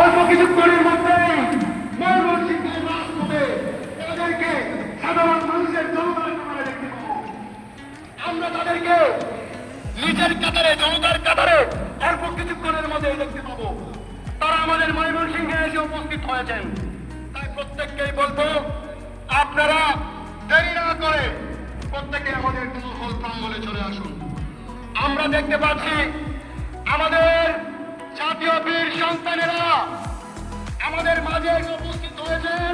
অল্প কিছুক্ষণের মধ্যেই ময়মনসিংহের রাজপথে তাদেরকে সাধারণ মানুষের জনতার কাতারে দেখতে আমরা তাদেরকে নিজের কাতারে, জনতার কাতারে অল্প কিছুক্ষণের মধ্যেই দেখতে পাবো। তারা আমাদের ময়মনসিংহে এসে উপস্থিত হয়েছেন। তাই প্রত্যেককেই বলব, আপনারা দেরি না করে প্রত্যেকে আমাদের হল প্রাঙ্গলে চলে আসুন। আমরা দেখতে পাচ্ছি আমাদের জাতীয় বীর সন্তানেরা আমাদের মাঝে উপস্থিত হয়েছেন।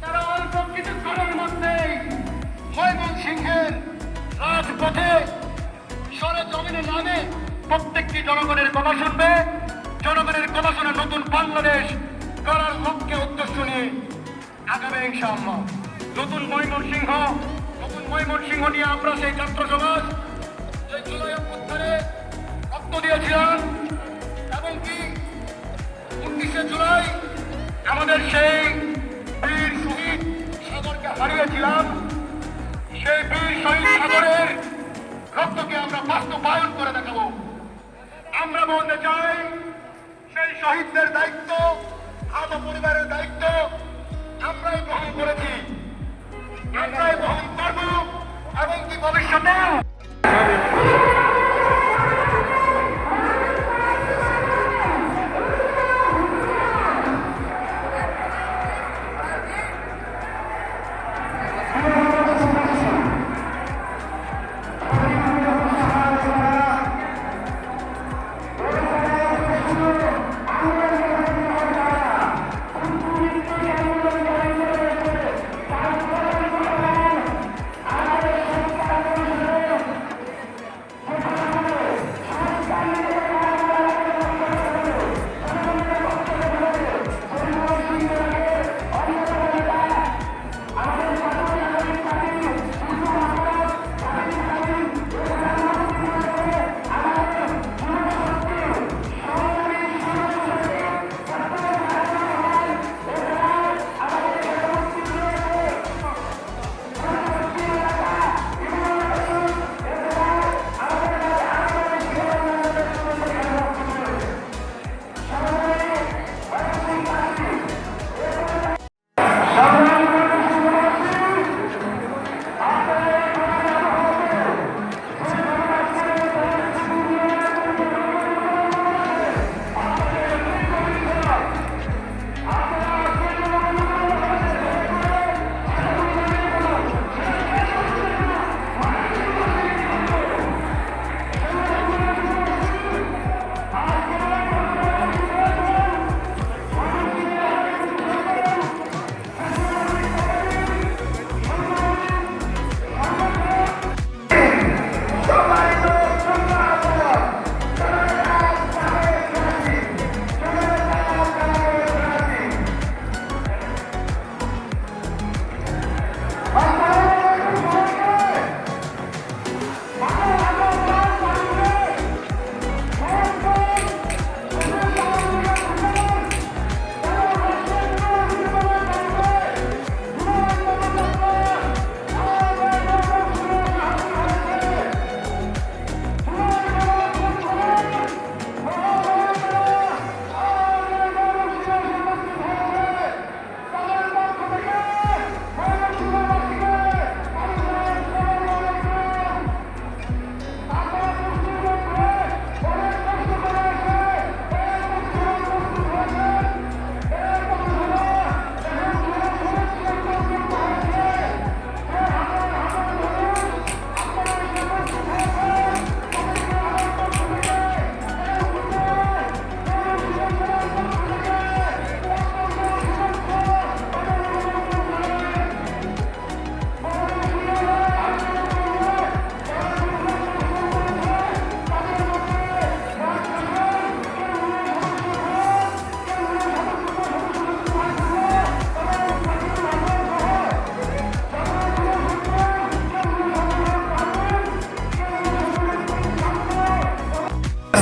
তারা অল্প কিছুক্ষণের মধ্যেই ময়মনসিংহের রাজপথে সরে জমিনে নামে প্রত্যেকটি জনগণের কথা শুনবে। জনগণের কথা শুনে নতুন বাংলাদেশ করার লক্ষ্যে উদ্দেশ্য নিয়ে আগামী ইনশাআল্লাহ। নতুন ময়মনসিংহ, নতুন ময়মন সিংহ নিয়ে আমরা সেই ছাত্র সমাজ জুলাই অভ্যুত্থানে রক্ত দিয়েছিলাম কি? উনিশে জুলাই আমাদের সেই বীর শহীদ সাগরকে হারিয়েছিলাম। সেই বীর শহীদ সাগরের রক্তকে আমরা বাস্তবায়ন করে দেখাবো। আমরা বলতে চাই, সেই শহীদদের দায়িত্ব, আহত পরিবারের দায়িত্ব আমরাই গ্রহণ করেছি। আমরাই গ্রহণ করব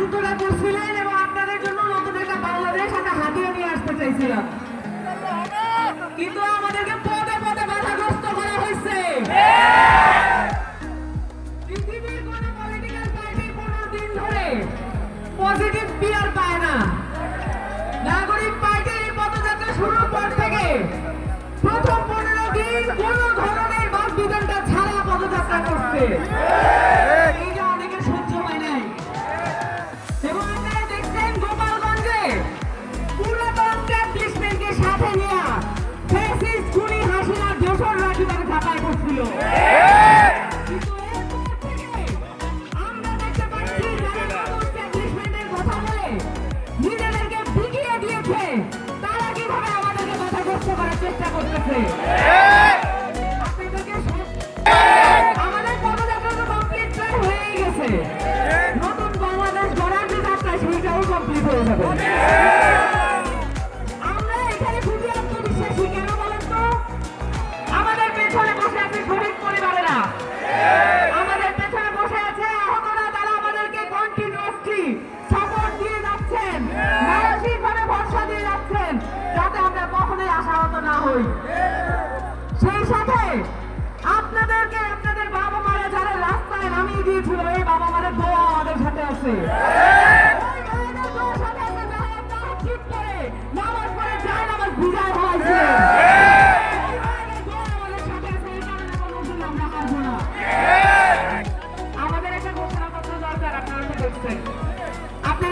যুদ্ধটা করছিলেন এবং আপনাদের জন্য নতুন একটা বাংলাদেশ একটা হাতিয়ে নিয়ে আসতে চাইছিলাম। কিন্তু আমাদেরকে পদে পদে বাধাগ্রস্ত করা হয়েছে। পনেরো দিন ধরে পজিটিভ বিয়ার পায় না। নাগরিক পার্টির এই পদযাত্রা শুরুর পর থেকে প্রথম পনেরো দিন কোন ধরনের বাদ বিধানটা ছাড়া পদযাত্রা করছে। হই সেই সাথে আপনাদেরকে আপনাদের বাবা মারা যারা রাস্তায় নামিয়ে দিয়েছিল এই বাবা মারা দোয়া আমাদের সাথে আছে।